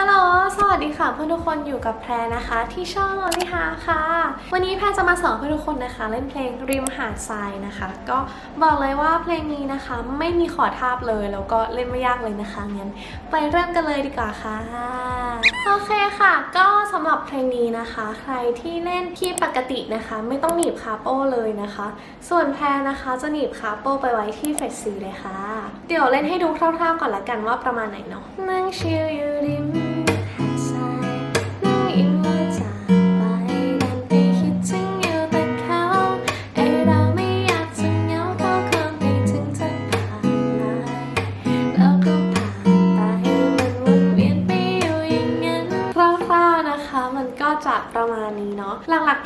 ฮัลโหล สวัสดีค่ะเพื่อนทุกคนอยู่กับแพรนะคะ ที่ช่องลลิฮาค่ะ วันนี้แพรจะมาสอนเพื่อนทุกคนนะคะ เล่นเพลงริมหาดทรายนะคะ ก็บอกเลยว่าเพลงนี้นะคะ ไม่มีขอทาบเลยแล้วก็เล่นไม่ยากเลยนะคะงั้นไปเริ่มกันเลยดีกว่าค่ะ โอเคค่ะ ก็สำหรับเพลงนี้นะคะ ใครที่เล่นคีย์ปกตินะคะ ไม่ต้องหนีบคาโป้เลยนะคะ ส่วนแพรนะคะจะหนีบคาโป้ไปไว้ที่เฟสซีเลยค่ะ เดี๋ยวเล่นให้ดูคร่าวๆก่อนละกันว่าประมาณไหนเนาะนั่งชิลอยู่ริม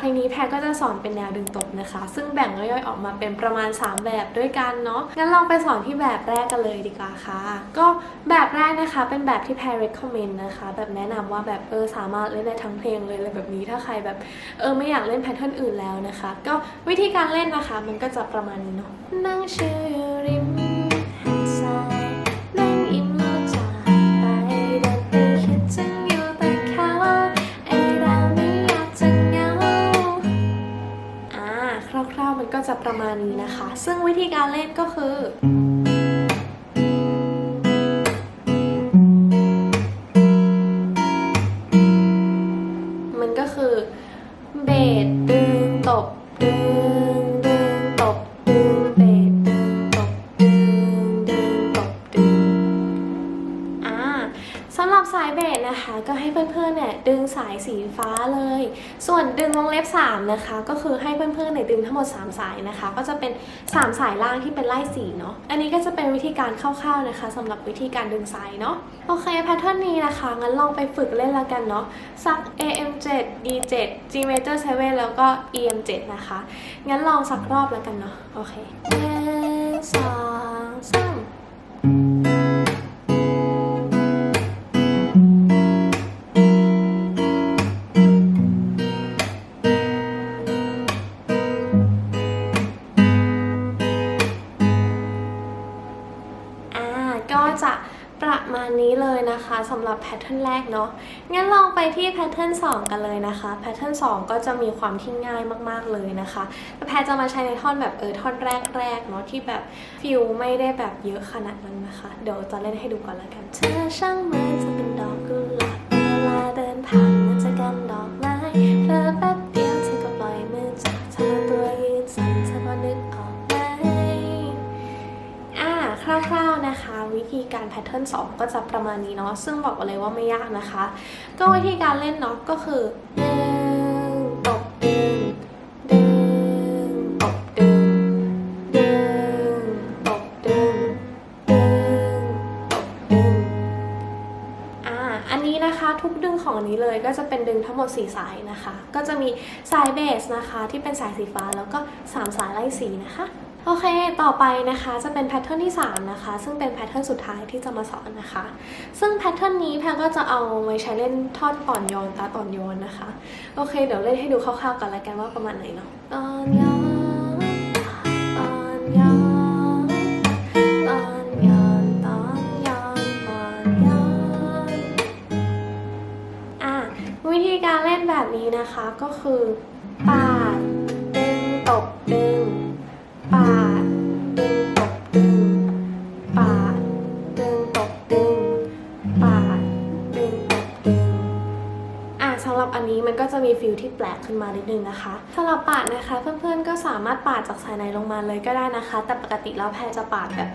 ลักๆเพลงนี้แพรก็จะสอนเป็นแนวดึงตบนะคะ ซึ่งแบ่งย่อยๆออกมาเป็นประมาณ 3 แบบด้วยกันเนาะงั้นลองไปสอนที่แบบแรกกันเลยดีกว่าค่ะ ก็แบบแรกนะคะเป็นแบบที่แพร recommend นะคะ แบบแนะนำว่าแบบเออสามารถเล่นได้ทั้งเพลงเลยอะไรแบบนี้ถ้าใครแบบเออไม่อยากเล่นแพทเทิร์นอื่นแล้วนะคะ ก็วิธีการเล่นนะคะ มันก็จะประมาณนี้เนาะนั่งชิลอยู่ริม มันก็จะประมาณนี้นะคะ ซึ่งวิธีการเล่นก็คือมันก็คือเบสดึงตบดึง ให้เพื่อนๆเนี่ยดึงสายสีฟ้าเลย ส่วนดึงวงเล็บ3นะคะ ก็คือให้เพื่อนๆเนี่ยดึงทั้งหมด 3 สายนะคะ ก็จะเป็น 3 สายล่างที่เป็นไล่สีเนาะ อันนี้ก็จะเป็นวิธีการคร่าวๆนะคะสำหรับวิธีการดึงสายเนาะ โอเคแพทเทิร์นนี้นะคะ งั้นลองไปฝึกเล่นละกันเนาะ สัก AM7 D7 G major 7แล้วก็ EM7 นะคะ งั้นลองสักรอบแล้วกันเนาะ โอเคหนึ่งสองสาม นะคะสำหรับแพทเทิร์นแรกเนาะงั้นลองไปที่แพทเทิร์น2กันเลยนะคะแพทเทิร์น2ก็จะมีความที่ง่ายมากๆเลยนะคะแต่แพทจะมาใช้ในท่อนแบบเออท่อนแรกๆเนาะที่แบบฟิลไม่ได้แบบเยอะขนาดนั้นนะคะ เดี๋ยวจะเล่นให้ดูก่อนละกันเธอช่างเหมือนจะเป็น ทเทิร์น2ก็จะประมาณนี้เนาะซึ่งบอกเลยว่าไม่ยากนะคะ ก็วิธีการเล่นเนาะก็คือดึงตบดึงดึงตบดึงดึงตบดึงดึงตบดึงอ่าอันนี้นะคะทุกดึงของอันนี้เลยก็จะเป็นดึงทั้งหมด 4 สายนะคะ ก็จะมีสายเบสนะคะที่เป็นสายสีฟ้าแล้วก็ 3 สายไล่สีนะคะ โอเค ต่อไปนะคะจะเป็นแพทเทิร์นที่ 3 นะคะ ซึ่งเป็นแพทเทิร์นสุดท้ายที่จะมาสอนนะคะ ซึ่งแพทเทิร์นนี้แพรก็จะเอาไว้ใช้เล่นทอนต่อนโยนตาต่อนโยนนะคะ โอเค เดี๋ยวเล่นให้ดูคร่าวๆก่อนละกันว่าประมาณไหนเนาะตอนโยนตอนโยนตอนโยนตอนโยนตอนยนอะวิธีการเล่นแบบนี้นะคะก็คือปาดเดึงตบดึง มันก็จะมีฟิลที่แปลกขึ้นมานิดนึงนะคะสำหรับปาดนะคะ เพื่อนๆก็สามารถปาดจากสายในลงมาเลยก็ได้นะคะ แต่ปกติแล้วแพรจะปาดแบบ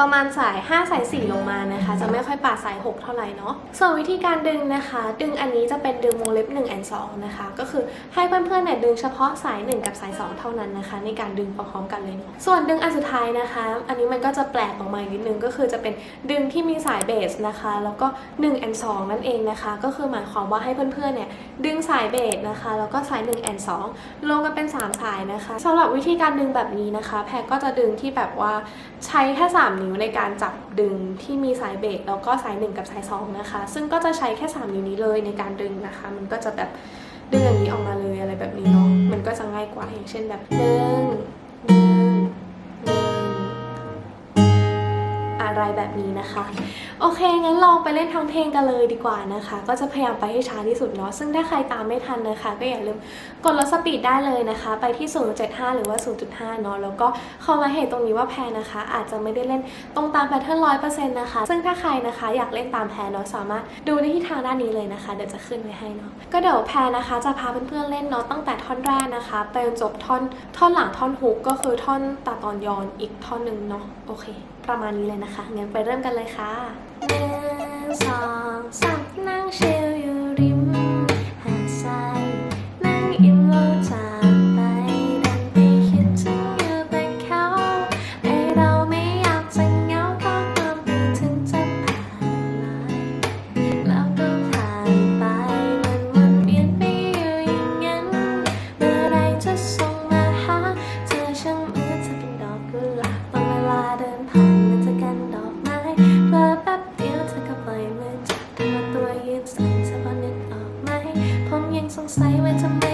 ประมาณสาย 5 สาย 4 ลงมานะคะ จะไม่ค่อยปาดสาย 6 เท่าไหร่เนาะส่วนวิธีการดึงนะคะ ดึงอันนี้จะเป็นดึงวงเล็บ1 and 2 นะคะ ก็คือให้เพื่อนๆเนี่ยดึงเฉพาะสาย 1 กับสาย 2 เท่านั้นนะคะ ในการดึงพร้อมๆกันเลยเนาะส่วนดึงอันสุดท้ายนะคะ อันนี้มันก็จะแปลกออกมาอีกนิดนึงก็คือจะเป็นดึงที่มีสายเบสนะคะ แล้วก็1 and 2 นั่นเองนะคะ ก็คือหมายความว่าให้เพื่อนๆเนี่ยดึงสายเบสนะคะ แล้วก็สาย1 and 2รวมกันเป็น 3 สายนะคะสำหรับวิธีการดึงแบบนี้นะคะ แพรก็จะดึงที่แบบว่าใช้แค่3นิ้วในการจับดึงที่มีสายเบรกแล้วก็สาย 1 กับสาย2นะคะ ซึ่งก็จะใช้แค่ 3 นิ้วนี้เลยในการดึงนะคะ มันก็จะแบบดึงอย่างนี้ออกมาเลยอะไรแบบนี้เนาะมันก็จะง่ายกว่าอย่างเช่นแบบดึงดึง อะไรแบบนี้นะคะ โอเค งั้นลองไปเล่นทั้งเพลงกันเลยดีกว่านะคะ ก็จะพยายามไปให้ช้าที่สุดเนาะซึ่งถ้าใครตามไม่ทันนะคะ ก็อย่าลืมกดลดสปีดได้เลยนะคะ ไปที่ 0.75 หรือว่า 0.5 เนาะแล้วก็คอมมาเหตุตรงนี้ว่าแพรนะคะ อาจจะไม่ได้เล่นตรงตามแพทเทิร์นร้อยเปอร์เซ็นต์นะคะ ซึ่งถ้าใครนะคะอยากเล่นตามแพรเนาะสามารถดูได้ที่ทางด้านนี้เลยนะคะ เดี๋ยวจะขึ้นไว้ให้เนาะก็เดี๋ยวแพรนะคะ จะพาเพื่อนๆเล่นเนาะตั้งแต่ท่อนแรกนะคะไปจนจบท่อนท่อนหลังท่อนฮุกก็คือท่อนตัดตอนย้อนอีกท่อนหนึ่งเนาะโอเคประมาณนี้เลยนะคะงั้นไปเริ่มกันเลยค่ะหนึ่งสองสามนั่งเชิ ยังสงสัยว่าทำไม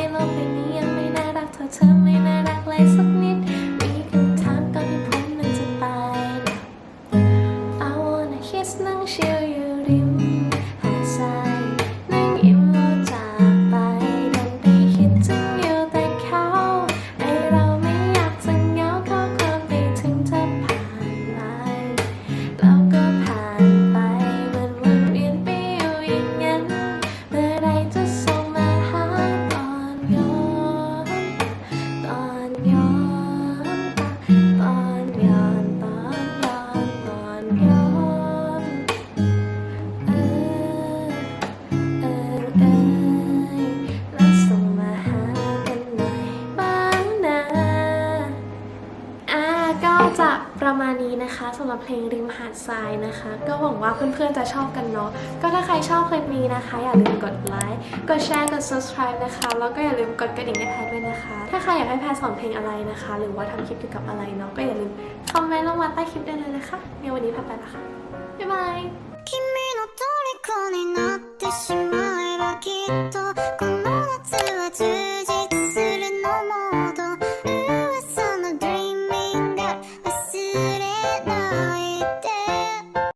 ำหรับเพลงริมหาดทรายนะคะ ก็หวังว่าเพื่อนๆจะชอบกันเนาะก็ถ้าใครชอบคลิปนี้นะคะ อย่าลืมกดไลค์กดแชร์กด subscribe นะคะ แล้วก็อย่าลืมกดกระดิ่งให้แพทด้วยนะคะ ถ้าใครอยากให้แพทสอนเพลงอะไรนะคะ หรือว่าทำคลิปเกี่ยวกับอะไรเนาะก็อย่าลืมคอมเมนต์ลงมาใต้คลิปได้เลยนะคะเดี๋ยววันนี้แพทไปละค่ะบ๊ายบาย